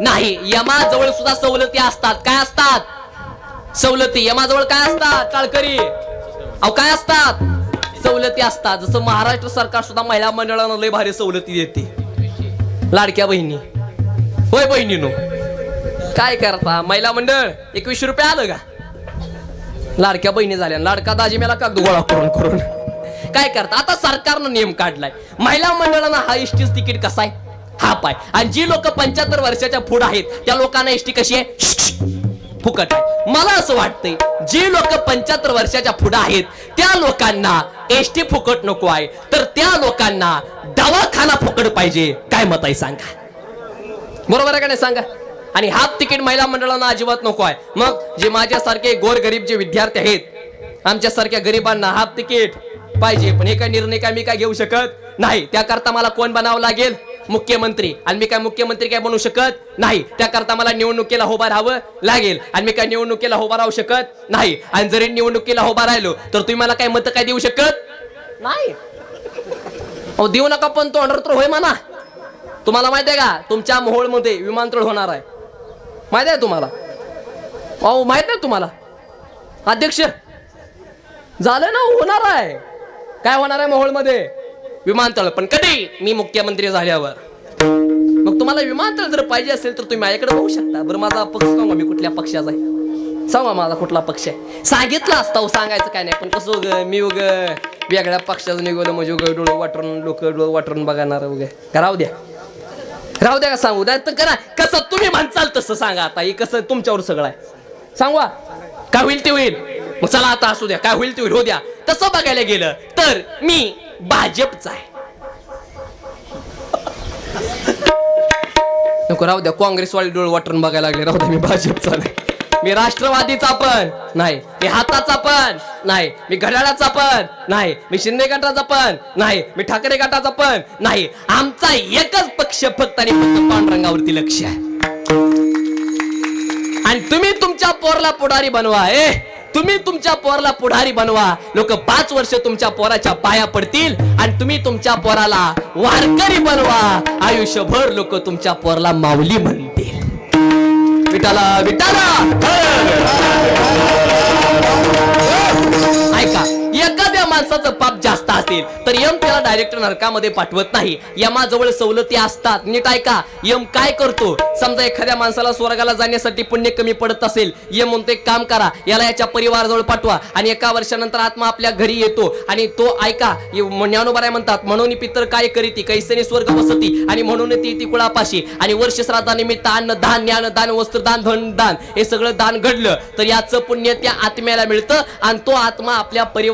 नाही यमाजवळ सुद्धा सवलती असतात. काय असतात? सवलती. यमाजवळ काय असतात? टाळकरी अहो काय असतात? सवलती असतात. जसं महाराष्ट्र सरकार सुद्धा महिला मंडळानं लय भारी सवलती देते. लाडक्या बहिणी. होय बहिणीनो. काय करता? महिला मंडळ एकवीसशे रुपये आलं का? लाडक्या बहिणी झाल्या. लाडका दाजी मेला कागद गोळा करून करून. काय करता? आता सरकारनं नियम काढलाय. महिला मंडळानं हा एसटीच तिकीट कसा आहे? हा पाय. आणि जी लोक पंच्याहत्तर वर्षाच्या पुढे आहेत त्या लोकांना एसटी कशी आहे? फुकट आहे. मला असं वाटतंय जी लोक पंच्याहत्तर वर्षाच्या पुढे आहेत त्या लोकांना एसटी फुकट नको आहे. तर त्या लोकांना दवाखाना फुकट पाहिजे. काय मत आहे सांगा? बरोबर आहे का नाही सांगा? आणि हाफ तिकीट महिला मंडळांना अजिबात नको आहे. मग जे माझ्यासारखे गोरगरीब जे विद्यार्थी आहेत आमच्यासारख्या गरिबांना हाफ तिकीट पाहिजे. पण हे काय निर्णय काय मी काय घेऊ शकत नाही. त्याकरता मला कोण बनावं लागेल? मुख्यमंत्री. आणि मी काय मुख्यमंत्री काय बनू शकत नाही. त्याकरता मला निवडणुकीला उभा राहावं लागेल. आणि मी काय निवडणुकीला उभा राहू शकत नाही. आणि जरी निवडणुकीला उभा राहिलो तर तुम्ही मला काय मत काय देऊ शकत नाही? अहो देऊ नका पण तो ऑर्डर तर होय म्हणा. तुम्हाला माहिती आहे का? तुमच्या मोहोळमध्ये विमानतळ होणार आहे. माहीत आहे तुम्हाला? अहो माहीत आहे तुम्हाला? अध्यक्ष झालं ना होणार आहे. काय होणार आहे मोहोळमध्ये? विमानतळ पण कधी मी मुख्यमंत्री झाल्यावर? मग तुम्हाला विमानतळ जर पाहिजे असेल तर तुम्ही माझ्याकडे बघू शकता. बरं माझा पक्ष सांगा मी कुठल्या पक्षाचा आहे. सांगा माझा कुठला पक्ष आहे. सांगितलं असता हो, सांगायचं काय नाही पण कसं उग मी उग वेगळ्या पक्षाचं निघवलं म्हणजे उग डोळे वाटरून लोक डोळे वाटरून बघणार उगे. राहू द्या. राहू द्या का सांगू? द्या तर करा. कसं तुम्ही म्हणचाल तसं सांगा आता. हे कसं तुमच्यावर सगळं आहे. सांगवा काय होईल ते होईल. मग चला आता असू द्या. काय होईल ते होईल. हो द्या. तसं बघायला गेलं तर मी भाजपचा आहे. नको राहू द्या काँग्रेसवाले डोळ वाटून बघायला लागले. राहू द्या मी भाजपचा नाही. मी राष्ट्रवादीचा पण नाही. मी हाताचा पण नाही. मी घड्याळाचा पण नाही. मी शिंदे गटाचा पण नाही. मी ठाकरे गटाचा पण नाही. आमचा एकच पक्ष फक्त आणि फक्त पांडुरंगावरती लक्ष आहे. आणि तुम्ही तुमच्या पोरला पुढारी बनवा ए! तुम्ही तुमच्या पोराला पुढारी बनवा. लोक पाच वर्ष तुमच्या पोराच्या पाया पडतील आणि तुम्ही तुमच्या पोराला वारकरी बनवा. आयुष्यभर लोक तुमच्या पोराला माऊली म्हणतील. विटाला विटाला ऐका एखाद्या माणसाचं पाप जास्त तर यम त्याला डायरेक्ट नरकामध्ये पाठवत नाही. यमाजवळ सवलती असतात. नीट ऐका यम काय करतो? समजा एखाद्या माणसाला स्वर्गाला जाण्यासाठी पुण्य कमी पडत असेल यम म्हणतो एक काम करा याला याच्या परिवाराजवळ पाठवा. आणि एका वर्षानंतर आत्मा आपल्या घरी येतो. आणि तो ऐका ज्ञानोबाराय म्हणतात म्हणून पितर काय करीती कैसेने स्वर्ग बसती आणि म्हणून ती ती कुळापाशी. आणि वर्ष श्राद्धानिमित्त अन्न दान ज्ञान दान वस्त्र दान धन दान हे सगळं दान घडलं. तर याचं पुण्य त्या आत्म्याला मिळतं आणि तो आत्मा आपल्या परिवार